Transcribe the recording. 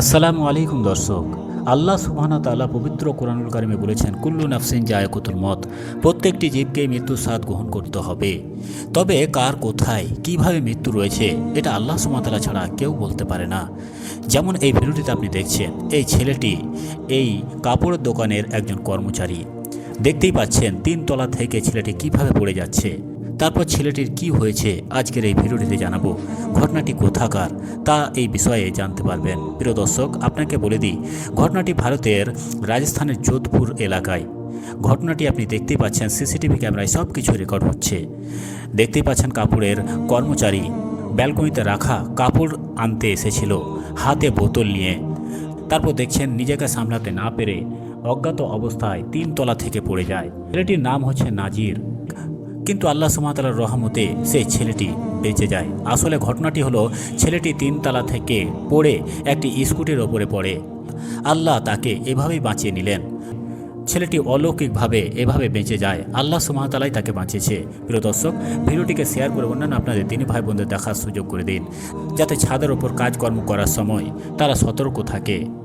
আসসালামু আলাইকুম দর্শক। আল্লাহ সুবহানা তাআলা পবিত্র কোরআনুল কারিমে বলেছেন, কুল্লু নাফসিন জায়কুতুল মত প্রত্যেকটি জীবকে মৃত্যুর স্বাদ গ্রহণ করতে হবে। তবে কার কোথায়, কীভাবে মৃত্যু রয়েছে, এটা আল্লাহ সুবহানাহু ছাড়া কেউ বলতে পারে না। যেমন এই ভিডিওটিতে আপনি দেখছেন, এই ছেলেটি এই কাপড়ের দোকানের একজন কর্মচারী। দেখতেই পাচ্ছেন তিন তলা থেকে ছেলেটি কীভাবে পড়ে যাচ্ছে। তারপর ছেলেটির কি হয়েছে আজকের এই ভিডিওটিতে জানাব। ঘটনাটি কোথাকার, তা এই বিষয়ে জানতে পারবেন। প্রিয় দর্শক, আপনাকে বলে দিই, ঘটনাটি ভারতের রাজস্থানের যোধপুর এলাকায়। ঘটনাটি আপনি দেখতেই পাচ্ছেন, সিসিটিভি ক্যামেরায় সব কিছু রেকর্ড হচ্ছে। দেখতেই পাচ্ছেন কাপড়ের কর্মচারী ব্যালকনিতে রাখা কাপড় আনতে এসেছিল, হাতে বোতল নিয়ে। তারপর দেখছেন, নিজেকে সামলাতে না পেরে অজ্ঞাত অবস্থায় তিন তলা থেকে পড়ে যায়। ছেলেটির নাম হচ্ছে নাজির। কিন্তু আল্লাহ সুমাতালার রহমতে সেই ছেলেটি বেঁচে যায়। আসলে ঘটনাটি হলো, ছেলেটি তিনতলা থেকে পড়ে একটি স্কুটির ওপরে পড়ে। আল্লাহ তাকে এভাবেই বাঁচিয়ে নিলেন। ছেলেটি অলৌকিকভাবে এভাবে বেঁচে যায়। আল্লাহ সুমাতালাই তাকে বাঁচিয়েছে। প্রিয় দর্শক, ভিডিওটিকে শেয়ার করে অন্যান্য আপনাদের তিনি ভাই বোনদের দেখার সুযোগ করে দিন। যাতে ছাদের ওপর কাজকর্ম করার সময় তারা সতর্ক থাকে।